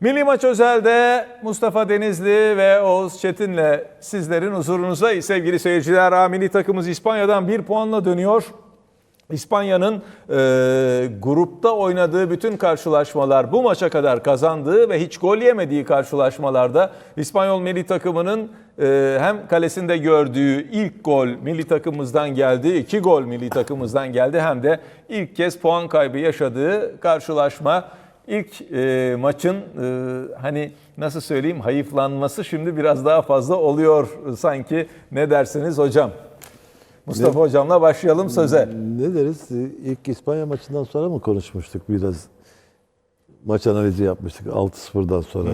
Milli Maç Özel'de Mustafa Denizli ve Oğuz Çetin'le sizlerin huzurunuza sevgili seyirciler. Ha, Milli takımımız İspanya'dan bir puanla dönüyor. İspanya'nın e, grupta oynadığı bütün karşılaşmalar bu maça kadar kazandığı ve hiç gol yemediği karşılaşmalarda İspanyol milli takımının e, hem kalesinde gördüğü ilk gol milli takımımızdan geldi, iki gol milli takımımızdan geldi hem de ilk kez puan kaybı yaşadığı karşılaşma. İlk e, maçın e, hani nasıl söyleyeyim hayıflanması şimdi biraz daha fazla oluyor sanki. Ne dersiniz hocam? Mustafa hocamla başlayalım söze. Ne deriz? İlk İspanya maçından sonra mı konuşmuştuk biraz? Maç analizi yapmıştık 6-0'dan sonra.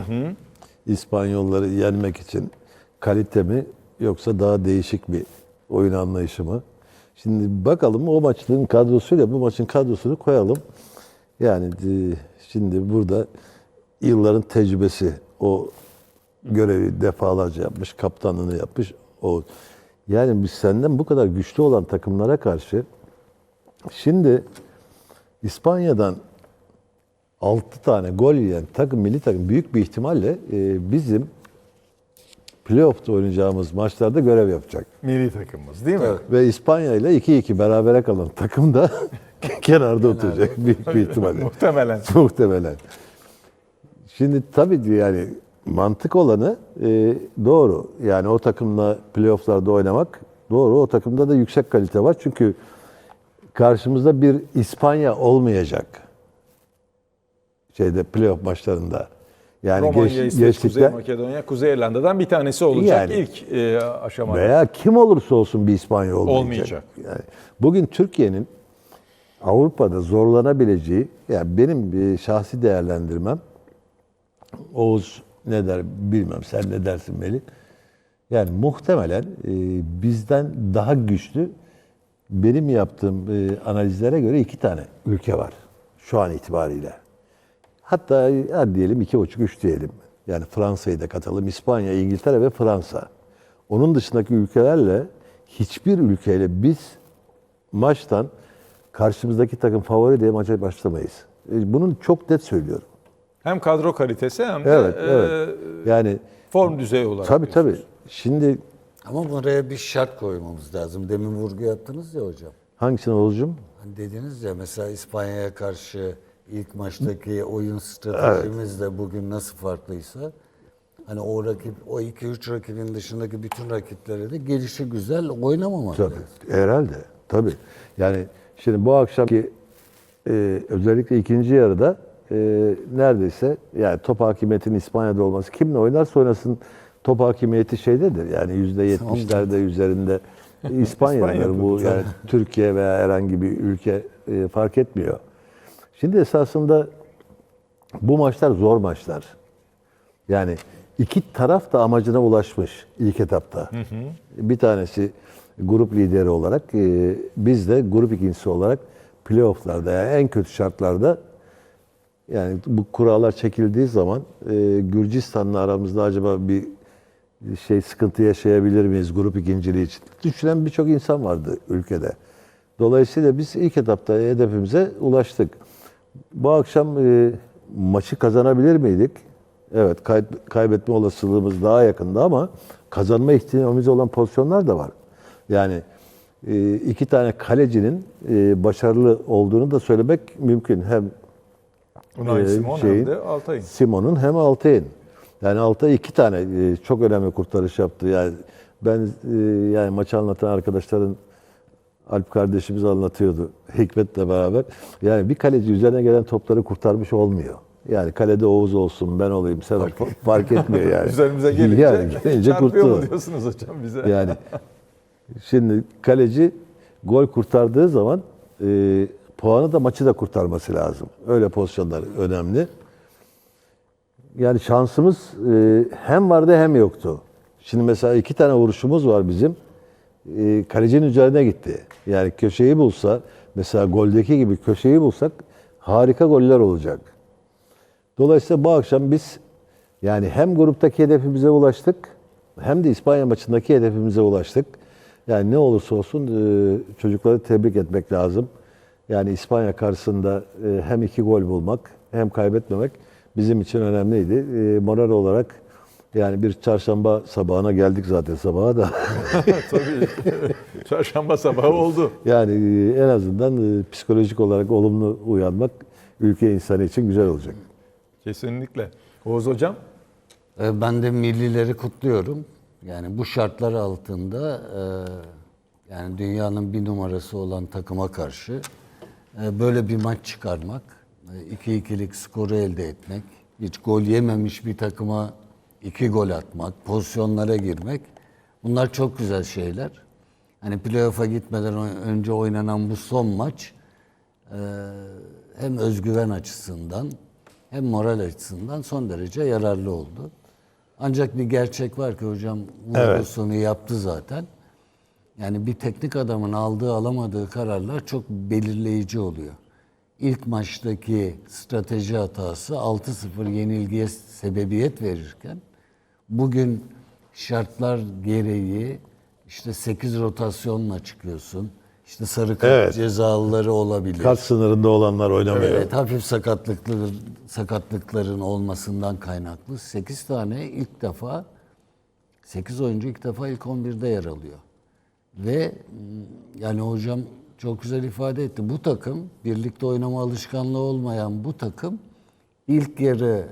İspanyolları yenmek için kalite mi yoksa daha değişik bir oyun anlayışı mı? Şimdi bakalım o maçın kadrosuyla bu maçın kadrosunu koyalım. Yani e, şimdi burada yılların tecrübesi o görevi defalarca yapmış, kaptanlığını yapmış. O yani biz senden bu kadar güçlü olan takımlara karşı şimdi İspanya'dan 6 tane gol yiyen takım milli takım büyük bir ihtimalle e, bizim playoff'ta oynayacağımız maçlarda görev yapacak. Milli takımımız değil mi? Ve İspanya ile 2-2 berabere kalan takım da kenarda oturacak büyük bir ihtimalle. Muhtemelen. Muhtemelen. Şimdi tabii yani mantık olanı e, doğru. Yani o takımla playofflarda oynamak doğru. O takımda da yüksek kalite var. Çünkü karşımızda bir İspanya olmayacak. Şeyde playoff maçlarında. Yani Romanya, geç, İsveç, Kuzey Makedonya, Kuzey İrlanda'dan bir tanesi olacak Yani. ilk e, aşamada. veya kim olursa olsun bir İspanya olmayacak. Olmayacak. Yani bugün Türkiye'nin Avrupa'da zorlanabileceği, yani benim bir şahsi değerlendirmem, Oğuz ne der bilmem, sen ne dersin Melih? Yani muhtemelen e, bizden daha güçlü benim yaptığım e, analizlere göre iki tane ülke var şu an itibariyle. Hatta hadi diyelim iki buçuk üç diyelim. Yani Fransa'yı da katalım. İspanya, İngiltere ve Fransa. Onun dışındaki ülkelerle hiçbir ülkeyle biz maçtan karşımızdaki takım favori diye maça başlamayız. E, Bunun çok net söylüyorum. Hem kadro kalitesi hem de Evet, e, evet. Yani form düzeyi olarak. tabii tabii. Şimdi Ama buraya bir şart koymamız lazım. Demin vurgu yaptınız ya hocam. hangisine Oğuzcuğum? Hani dediniz ya mesela İspanya'ya karşı ilk maçtaki oyun stratejimiz de bugün nasıl farklıysa hani o rakip o 2-3 rakibin dışındaki bütün rakiplere de gelişi güzel oynamamak Tabii. lazım. Herhalde. Tabii. Yani şimdi bu akşamki e, özellikle ikinci yarıda e, neredeyse yani top hakimiyetinin İspanya'da olması kimle oynarsa oynasın top hakimiyeti şeydedir. Yani yüzde yetmişlerde üzerinde İspanya'dır İspanya bu tabii. yani Türkiye veya herhangi bir ülke e, fark etmiyor. Şimdi esasında bu maçlar zor maçlar. Yani iki taraf da amacına ulaşmış ilk etapta. Bir tanesi grup lideri olarak, e, biz de grup ikincisi olarak playofflarda yani en kötü şartlarda yani bu kurallar çekildiği zaman e, Gürcistan'la aramızda acaba bir şey sıkıntı yaşayabilir miyiz grup ikinciliği için? Düşünen birçok insan vardı ülkede. Dolayısıyla biz ilk etapta hedefimize ulaştık. Bu akşam e, maçı kazanabilir miydik? Evet, kay- kaybetme olasılığımız daha yakında ama kazanma ihtimalimiz olan pozisyonlar da var. Yani e, iki tane kalecinin e, başarılı olduğunu da söylemek mümkün. Hem Unai e, Simon şeyin- hem de Altay'ın. Simon'un hem Altay'ın. Yani Altay iki tane çok önemli kurtarış yaptı. Yani ben yani maçı anlatan arkadaşların Alp kardeşimiz anlatıyordu Hikmet'le beraber. Yani bir kaleci üzerine gelen topları kurtarmış olmuyor. Yani kalede Oğuz olsun, ben olayım, sen ol. Fark etmiyor yani. Üzerimize gelince, yani, gelince çarpıyor kurtulur. diyorsunuz hocam bize? Yani şimdi kaleci gol kurtardığı zaman e, puanı da maçı da kurtarması lazım. Öyle pozisyonlar önemli. Yani şansımız e, hem vardı hem yoktu. Şimdi mesela iki tane vuruşumuz var bizim. E, kalecinin üzerine gitti. Yani köşeyi bulsa, mesela goldeki gibi köşeyi bulsak harika goller olacak. Dolayısıyla bu akşam biz yani hem gruptaki hedefimize ulaştık hem de İspanya maçındaki hedefimize ulaştık. Yani ne olursa olsun e, çocukları tebrik etmek lazım. Yani İspanya karşısında e, hem iki gol bulmak hem kaybetmemek bizim için önemliydi. E, moral olarak yani bir çarşamba sabahına geldik zaten sabaha da. Tabii. Çarşamba sabahı oldu. yani e, en azından psikolojik olarak olumlu uyanmak ülke insanı için güzel olacak. Kesinlikle. Oğuz Hocam? Ben de millileri kutluyorum. Yani bu şartlar altında e, yani dünyanın bir numarası olan takıma karşı e, böyle bir maç çıkarmak, 2-2'lik skoru elde etmek, hiç gol yememiş bir takıma iki gol atmak, pozisyonlara girmek bunlar çok güzel şeyler. Hani playoff'a gitmeden önce oynanan bu son maç e, hem özgüven açısından hem moral açısından son derece yararlı oldu. Ancak bir gerçek var ki hocam vurgusunu yaptı zaten. Yani bir teknik adamın aldığı alamadığı kararlar çok belirleyici oluyor. İlk maçtaki strateji hatası 6-0 yenilgiye sebebiyet verirken bugün şartlar gereği işte 8 rotasyonla çıkıyorsun. İşte sarı kart Evet. cezalıları olabilir. Kart sınırında olanlar oynamıyor. Evet, hafif sakatlıklar, sakatlıkların olmasından kaynaklı 8 tane ilk defa 8 oyuncu ilk defa ilk 11'de yer alıyor. Ve mm, yani hocam çok güzel ifade etti. Bu takım birlikte oynama alışkanlığı olmayan bu takım ilk yarı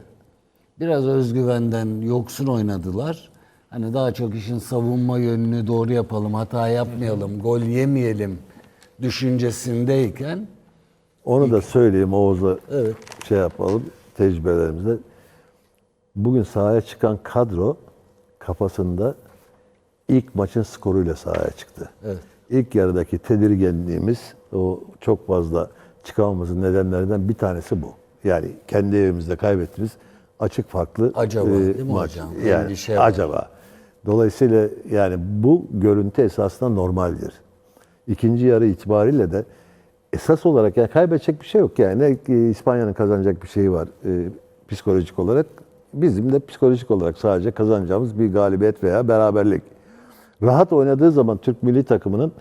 biraz özgüvenden yoksun oynadılar. Hani daha çok işin savunma yönünü doğru yapalım, hata yapmayalım, gol yemeyelim düşüncesindeyken Onu da söyleyeyim Oğuz'a Evet. şey yapalım tecrübelerimizde. Bugün sahaya çıkan kadro kafasında ilk maçın skoruyla sahaya çıktı. Evet. İlk yarıdaki tedirginliğimiz o çok fazla çıkamamızın nedenlerinden bir tanesi bu. Yani kendi evimizde kaybettiğimiz açık farklı e, Acaba, değil mi maç. hocam? Yani Endişe var. acaba. Dolayısıyla yani bu görüntü esasında normaldir. İkinci yarı itibariyle de esas olarak yani kaybedecek bir şey yok yani. E, İspanya'nın kazanacak bir şeyi var e, psikolojik olarak. Bizim de psikolojik olarak sadece kazanacağımız bir galibiyet veya beraberlik. Rahat oynadığı zaman Türk milli takımının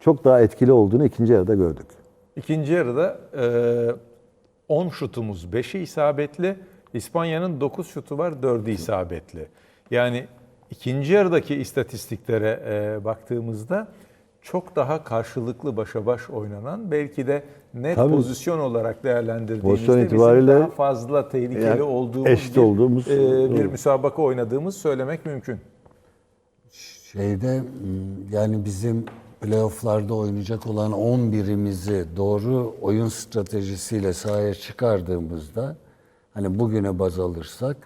çok daha etkili olduğunu ikinci yarıda gördük. İkinci yarıda e, 10 şutumuz 5'i isabetli. İspanya'nın 9 şutu var 4'ü isabetli. Yani ikinci yarıdaki istatistiklere e, baktığımızda çok daha karşılıklı başa baş oynanan belki de net Tabii. pozisyon olarak değerlendirdiğimizde bizim daha fazla tehlikeli yani olduğumuz eşit bir, olduğumuz- e, bir müsabaka oynadığımız söylemek mümkün. Şeyde yani bizim playofflarda oynayacak olan 11'imizi doğru oyun stratejisiyle sahaya çıkardığımızda hani bugüne baz alırsak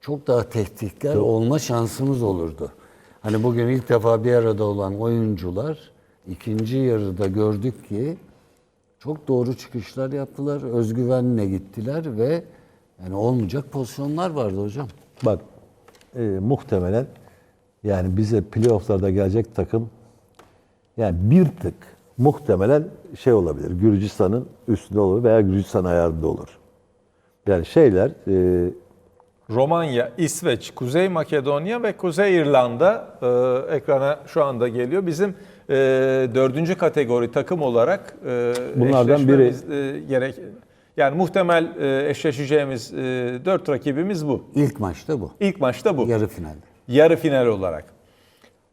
çok daha tehditkar olma şansımız olurdu. Hani bugün ilk defa bir arada olan oyuncular ikinci yarıda gördük ki çok doğru çıkışlar yaptılar, özgüvenle gittiler ve yani olmayacak pozisyonlar vardı hocam. Bak e, muhtemelen yani bize playofflarda gelecek takım yani bir tık muhtemelen şey olabilir. Gürcistan'ın üstünde olur veya Gürcistan ayarında olur. Yani şeyler e, Romanya, İsveç, Kuzey Makedonya ve Kuzey İrlanda e, ekrana şu anda geliyor. Bizim e, dördüncü kategori takım olarak e, Bunlardan eşleşmemiz, e, gerek. Yani muhtemel e, eşleşeceğimiz e, dört rakibimiz bu. İlk maçta bu. İlk maçta bu. Yarı finalde. Yarı final olarak.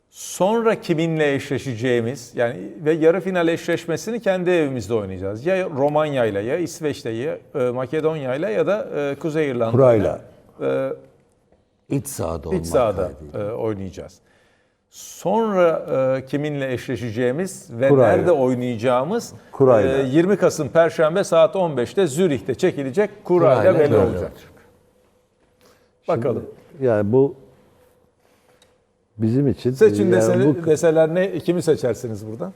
Sonra kiminle eşleşeceğimiz yani ve yarı final eşleşmesini kendi evimizde oynayacağız. Ya Romanya ile ya İsveç'te ya e, Makedonya ile ya da e, Kuzey İrlanda Kurayla. E, İç sahada olmak İç sahada e, oynayacağız. Sonra e, kiminle eşleşeceğimiz ve Kurayla. nerede oynayacağımız Kurayla. e, 20 Kasım Perşembe saat 15'te Zürih'te çekilecek kurayla, Kurayla belli olacak. Bakalım. yani bu bizim için Seçin yani desene, bu- deseler ne kimi seçersiniz buradan?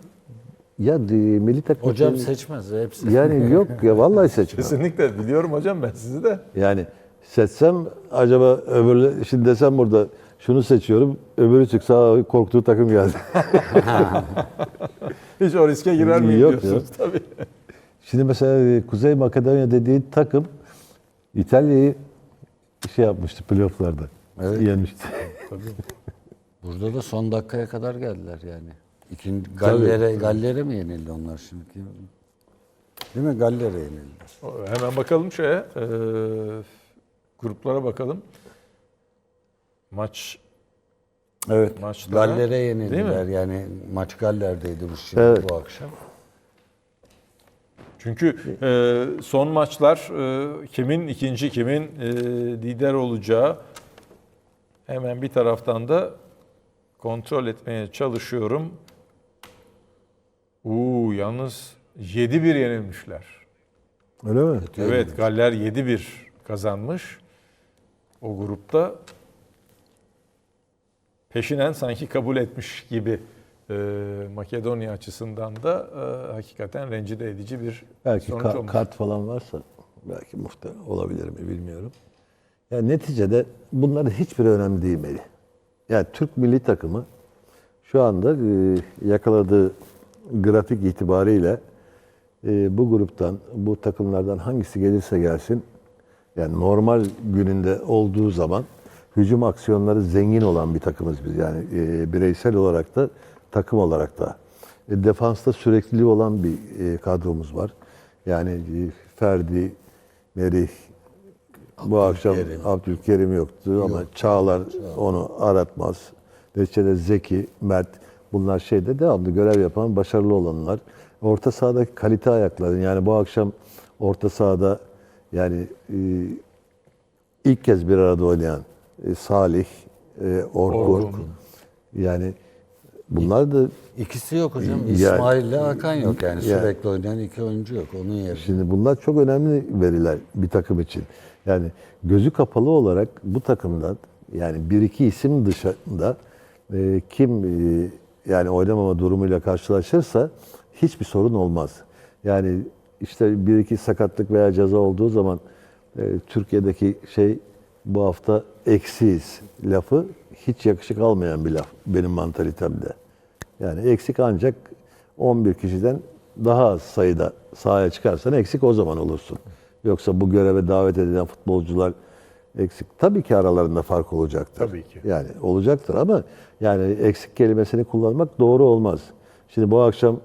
ya milli takım Hocam seçmez hepsi. yani yok ya vallahi seçmem. Kesinlikle biliyorum hocam ben sizi de. Yani seçsem acaba öbürü şimdi desem burada şunu seçiyorum öbürü çıksa korktuğu takım geldi. Hiç o riske girer miyim Yok diyorsunuz tabii. Şimdi mesela e, Kuzey Makedonya dediği takım İtalya'yı şey yapmıştı playofflarda. Evet. Yenmişti. Burada da son dakikaya kadar geldiler yani. İkinci Galler'e Galler'e mi yenildi onlar şimdi? Değil mi? Galler'e yenildiler. Hemen bakalım şeye. e, gruplara bakalım. Maç Evet. Maçlara, Galler'e yenildiler. Yani maç Galler'deydi bu şimdi Evet. bu akşam. Çünkü e, son maçlar e, kimin ikinci, kimin e, lider olacağı hemen bir taraftan da kontrol etmeye çalışıyorum. Uuu yalnız 7-1 yenilmişler. Öyle mi? Evet Galler 7-1 kazanmış. O grupta peşinen sanki kabul etmiş gibi e, Makedonya açısından da e, hakikaten rencide edici bir Belki sonuç ka- olmuş. kart falan varsa belki muhtemel olabilir mi bilmiyorum. Yani neticede bunların hiçbiri önemli değil Melih. Yani Türk milli takımı şu anda e, yakaladığı grafik itibariyle e, bu gruptan, bu takımlardan hangisi gelirse gelsin yani normal gününde olduğu zaman hücum aksiyonları zengin olan bir takımız biz. Yani e, bireysel olarak da takım olarak da. E, defansta sürekliliği olan bir e, kadromuz var. Yani e, Ferdi, Merih, bu akşam Abdülkerim. Yoktu ama Çağlar onu aratmaz. Neticede Zeki, Mert bunlar şeyde devamlı görev yapan başarılı olanlar. Orta sahadaki kalite ayakların yani bu akşam orta sahada yani e, ilk kez bir arada oynayan e, Salih, e, Orkun. Orkun. Yani bunlar da İkisi yok hocam. Yani- İsmail ile Hakan yok yani. Yani- Sürekli oynayan iki oyuncu yok. Onun yerine. Şimdi bunlar çok önemli veriler bir takım için. Yani gözü kapalı olarak bu takımdan yani bir iki isim dışında e, kim e, yani oynamama durumuyla karşılaşırsa hiçbir sorun olmaz. Yani işte bir iki sakatlık veya ceza olduğu zaman e, Türkiye'deki şey bu hafta eksiyiz lafı hiç yakışık almayan bir laf benim mantalitemde. Yani eksik ancak 11 kişiden daha az sayıda sahaya çıkarsan eksik o zaman olursun. Yoksa bu göreve davet edilen futbolcular eksik. Tabii ki aralarında fark olacaktır. Tabii ki. Yani olacaktır ama yani eksik kelimesini kullanmak doğru olmaz. Şimdi bu akşam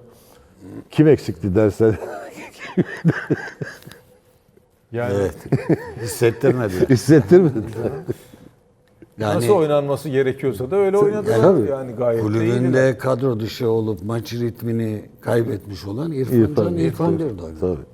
kim eksikti dersen Yani Evet. Hissettirmedi. hissettirmedi. Yani nasıl oynanması gerekiyorsa da öyle oynadılar. Tabii. Yani gayet de iyiydiler. kulübünde kadro dışı olup maç ritmini kaybetmiş olan İrfan, İrfan, Can İrfan Birdoğan. Tabii.